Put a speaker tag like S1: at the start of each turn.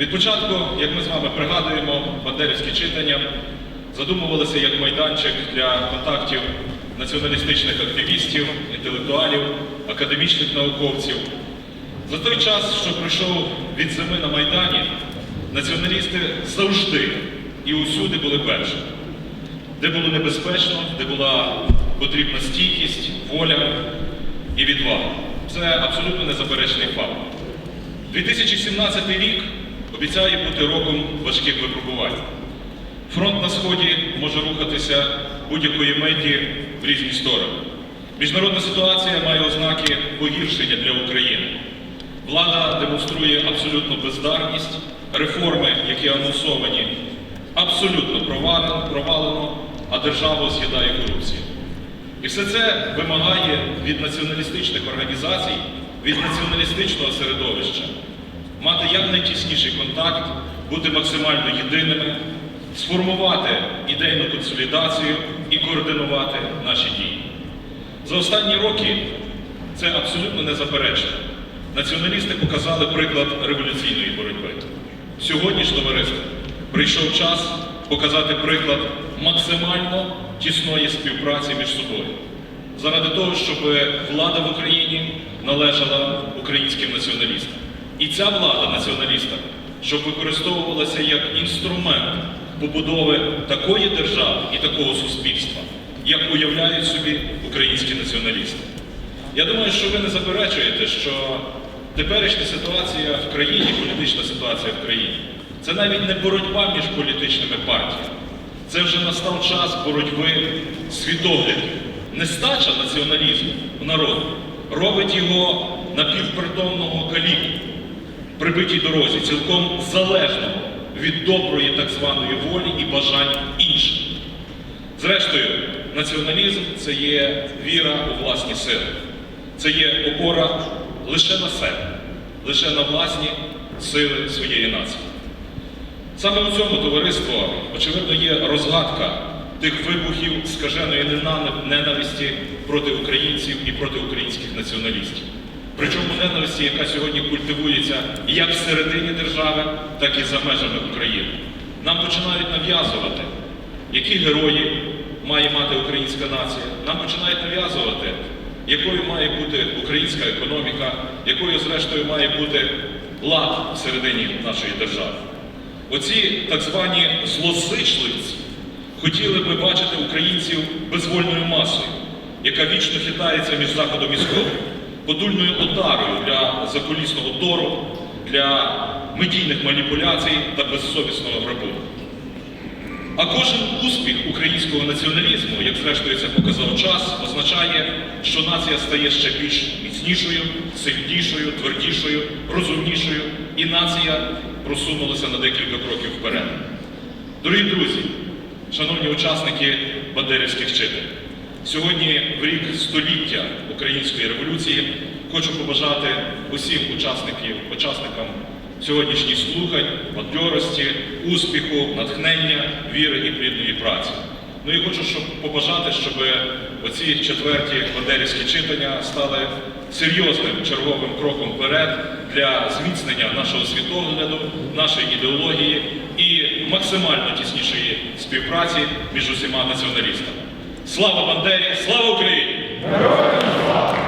S1: Від початку, як ми з вами пригадуємо, бандерівські читання задумувалися як майданчик для контактів націоналістичних активістів, інтелектуалів, академічних науковців. За той час, що пройшов від зими на Майдані, націоналісти завжди і усюди були першими. Де було небезпечно, де була потрібна стійкість, воля і відвага. Це абсолютно незаперечний факт. 2017 рік обіцяє бути роком важких випробувань. Фронт на сході може рухатися будь-якої меті в різні сторони. Міжнародна ситуація має ознаки погіршення для України. Влада демонструє абсолютну бездарність, реформи, які анонсовані, абсолютно провалено, а державу з'їдає корупція. І все це вимагає від націоналістичних організацій, від націоналістичного середовища мати якнайтісніший контакт, бути максимально єдиними, сформувати ідейну консолідацію і координувати наші дії. За останні роки це абсолютно незаперечно. Націоналісти показали приклад революційної боротьби. Сьогодні ж, товариство, прийшов час показати приклад максимально тісної співпраці між собою. Заради того, щоб влада в Україні належала українським націоналістам. І ця влада націоналіста, щоб використовувалася як інструмент побудови такої держави і такого суспільства, як уявляють собі українські націоналісти. Я думаю, що ви не заперечуєте, що теперішня ситуація в країні, політична ситуація в країні, це навіть не боротьба між політичними партіями. Це вже настав час боротьби світоглядів. Нестача націоналізму у народу робить його напівпритомного прибитій дорозі, цілком залежного від доброї так званої волі і бажань інших. Зрештою, націоналізм це є віра у власні сили, це є опора лише на себе, лише на власні сили своєї нації. Саме у цьому товариство, очевидно, є розгадка тих вибухів скаженої ненависті проти українців і проти українських націоналістів. Причому ненависті, яка сьогодні культивується як всередині держави, так і за межами України. Нам починають нав'язувати, які герої має мати українська нація. Нам починають нав'язувати, якою має бути українська економіка, якою, зрештою, має бути лад всередині нашої держави. Оці так звані злозичливці хотіли би бачити українців безвольною масою, яка вічно хитається між заходом і сходом, подульною отарою для закулісного тору, для медійних маніпуляцій та безсовісного грабунку. А кожен успіх українського націоналізму, як зрештою це показав час, означає, що нація стає ще більш міцнішою, сильнішою, твердішою, розумнішою, і нація просунулася на декілька кроків вперед. Дорогі друзі, шановні учасники Бандерівських читань, сьогодні в рік століття Української революції хочу побажати усім учасників, учасникам сьогоднішніх слухань, бадьорості, успіху, натхнення, віри і плідної праці. Ну і хочу щоб побажати, щоб оці четверті бандерівські читання стали серйозним черговим кроком вперед для зміцнення нашого світогляду, нашої ідеології і максимально тіснішої співпраці між усіма націоналістами. Слава Бандері! Слава Україні!
S2: Героям слава!